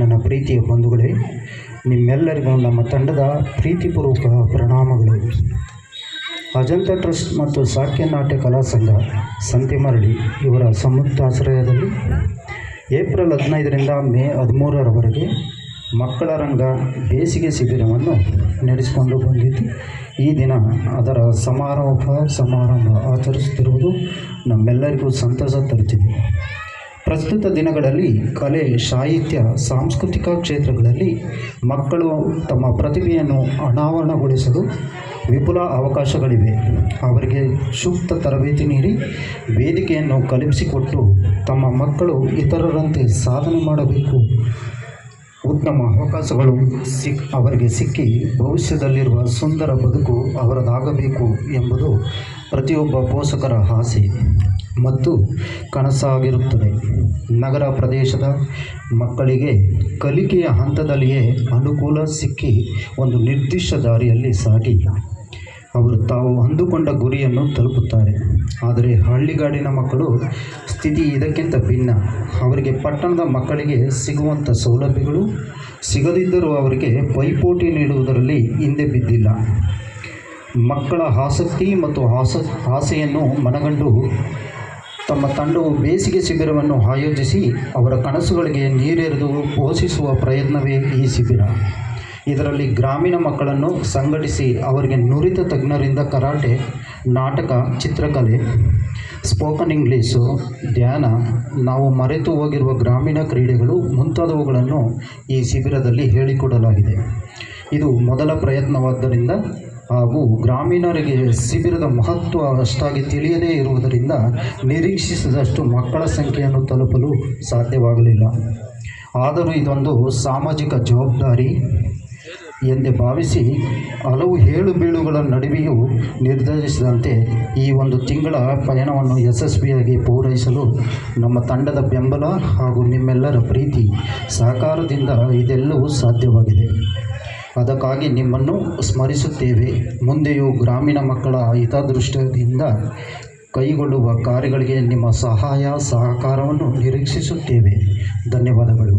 ನನ್ನ ಪ್ರೀತಿಯ ಬಂಧುಗಳೇ, ನಿಮ್ಮೆಲ್ಲರಿಗೂ ನಮ್ಮ ತಂಡದ ಪ್ರೀತಿಪೂರ್ವಕ ಪ್ರಣಾಮಗಳು. ಅಜಂತ ಟ್ರಸ್ಟ್ ಮತ್ತು ಸಾಕ್ಯ ನಾಟ್ಯ ಕಲಾ ಸಂಘ ಸಂತೆಮರಳಿ ಇವರ ಸಂಯುಕ್ತಾಶ್ರಯದಲ್ಲಿ ಏಪ್ರಿಲ್ ಹದಿನೈದರಿಂದ ಮೇ ಹದಿಮೂರರವರೆಗೆ ಮಕ್ಕಳ ರಂಗ ಬೇಸಿಗೆ ಶಿಬಿರವನ್ನು ನಡೆಸಿಕೊಂಡು ಬಂದಿದ್ದು, ಈ ದಿನ ಅದರ ಸಮಾರೋಪ ಸಮಾರಂಭ ಆಚರಿಸುತ್ತಿರುವುದು ನಮ್ಮೆಲ್ಲರಿಗೂ ಸಂತಸ ತರುತ್ತಿದೆ ಪ್ರಸ್ತುತ ದಿನಗಳಲ್ಲಿ ಕಲೆ, ಸಾಹಿತ್ಯ, ಸಾಂಸ್ಕೃತಿಕ ಕ್ಷೇತ್ರಗಳಲ್ಲಿ ಮಕ್ಕಳು ತಮ್ಮ ಪ್ರತಿಭೆಯನ್ನು ಅನಾವರಣಗೊಳಿಸಲು ವಿಪುಲ ಅವಕಾಶಗಳಿವೆ. ಅವರಿಗೆ ಸೂಕ್ತ ತರಬೇತಿ ನೀಡಿ ವೇದಿಕೆಯನ್ನು ಕಲ್ಪಿಸಿಕೊಟ್ಟು ತಮ್ಮ ಮಕ್ಕಳು ಇತರರಂತೆ ಸಾಧನೆ ಮಾಡಬೇಕು. ಉತ್ತಮ ಅವಕಾಶಗಳು ಸಿಕ್, ಅವರಿಗೆ ಸಿಕ್ಕಿ ಭವಿಷ್ಯದಲ್ಲಿರುವ ಸುಂದರ ಬದುಕು ಅವರದಾಗಬೇಕು ಎಂಬುದು ಪ್ರತಿಯೊಬ್ಬ ಪೋಷಕರ ಆಸೆ. ಮತ್ತು ಕನಸಾಗಿರುತ್ತದೆ. ನಗರ ಪ್ರದೇಶದ ಮಕ್ಕಳಿಗೆ ಕಲಿಕೆಯ ಹಂತದಲ್ಲಿಯೇ ಅನುಕೂಲ ಸಿಕ್ಕಿ ಒಂದು ನಿರ್ದಿಷ್ಟ ದಾರಿಯಲ್ಲಿ ಸಾಗಿ. ಅವರು ತಾವು ಅಂದುಕೊಂಡ ಗುರಿಯನ್ನು ತಲುಪುತ್ತಾರೆ. ಆದರೆ ಹಳ್ಳಿಗಾಡಿನ ಮಕ್ಕಳು ಸ್ಥಿತಿ ಇದಕ್ಕಿಂತ ಭಿನ್ನ. ಅವರಿಗೆ ಪಟ್ಟಣದ ಮಕ್ಕಳಿಗೆ ಸಿಗುವಂಥ ಸೌಲಭ್ಯಗಳು ಸಿಗದಿದ್ದರೂ ಅವರಿಗೆ ಪೈಪೋಟಿ ನೀಡುವುದರಲ್ಲಿ ಹಿಂದೆ ಬಿದ್ದಿಲ್ಲ. ಮಕ್ಕಳ ಆಸಕ್ತಿ ಮತ್ತು ಆಸ, ಆಸೆಯನ್ನು ಮನಗಂಡು ತಮ್ಮ ತಂಡವು ಬೇಸಿಗೆ ಶಿಬಿರವನ್ನು ಆಯೋಜಿಸಿ ಅವರ ಕನಸುಗಳಿಗೆ ನೀರೆರೆದು ಪೋಷಿಸುವ ಪ್ರಯತ್ನವೇ ಈ ಶಿಬಿರ. ಇದರಲ್ಲಿ ಗ್ರಾಮೀಣ ಮಕ್ಕಳನ್ನು ಸಂಘಟಿಸಿ ಅವರಿಗೆ ನುರಿತ ತಜ್ಞರಿಂದ ಕರಾಟೆ, ನಾಟಕ, ಚಿತ್ರಕಲೆ ಸ್ಪೋಕನ್ ಇಂಗ್ಲೀಷು ಧ್ಯಾನ, ನಾವು ಮರೆತು ಹೋಗಿರುವ ಗ್ರಾಮೀಣ ಕ್ರೀಡೆಗಳು ಮುಂತಾದವುಗಳನ್ನು ಈ ಶಿಬಿರದಲ್ಲಿ ಹೇಳಿಕೊಡಲಾಗಿದೆ. ಇದು ಮೊದಲ ಪ್ರಯತ್ನವಾದ್ದರಿಂದ ಹಾಗೂ ಗ್ರಾಮೀಣರಿಗೆ ಶಿಬಿರದ ಮಹತ್ವ ಅಷ್ಟಾಗಿ ತಿಳಿಯದೇ ಇರುವುದರಿಂದ ನಿರೀಕ್ಷಿಸಿದಷ್ಟು ಮಕ್ಕಳ ಸಂಖ್ಯೆಯನ್ನು ತಲುಪಲು ಸಾಧ್ಯವಾಗಲಿಲ್ಲ. ಆದರೂ ಇದೊಂದು ಸಾಮಾಜಿಕ ಜವಾಬ್ದಾರಿ ಎಂದೇ ಭಾವಿಸಿ ಹಲವು ಏಳು ಬೀಳುಗಳ ನಡುವೆಯೂ ನಿರ್ಧರಿಸಿದಂತೆ ಈ ಒಂದು ತಿಂಗಳ ಪಯಣವನ್ನು ಯಶಸ್ವಿಯಾಗಿ ಪೂರೈಸಲು ನಮ್ಮ ತಂಡದ ಬೆಂಬಲ ಹಾಗೂ ನಿಮ್ಮೆಲ್ಲರ ಪ್ರೀತಿ ಸಹಕಾರದಿಂದ ಇದೆಲ್ಲವೂ ಸಾಧ್ಯವಾಗಿದೆ. ಅದಕ್ಕಾಗಿ ನಿಮ್ಮನ್ನು ಸ್ಮರಿಸುತ್ತೇವೆ. ಮುಂದೆಯೂ ಗ್ರಾಮೀಣ ಮಕ್ಕಳ ಹಿತದೃಷ್ಟಿಯಿಂದ ಕೈಗೊಳ್ಳುವ ಕಾರ್ಯಗಳಿಗೆ ನಿಮ್ಮ ಸಹಾಯ ಸಹಕಾರವನ್ನು ನಿರೀಕ್ಷಿಸುತ್ತೇವೆ. ಧನ್ಯವಾದಗಳು.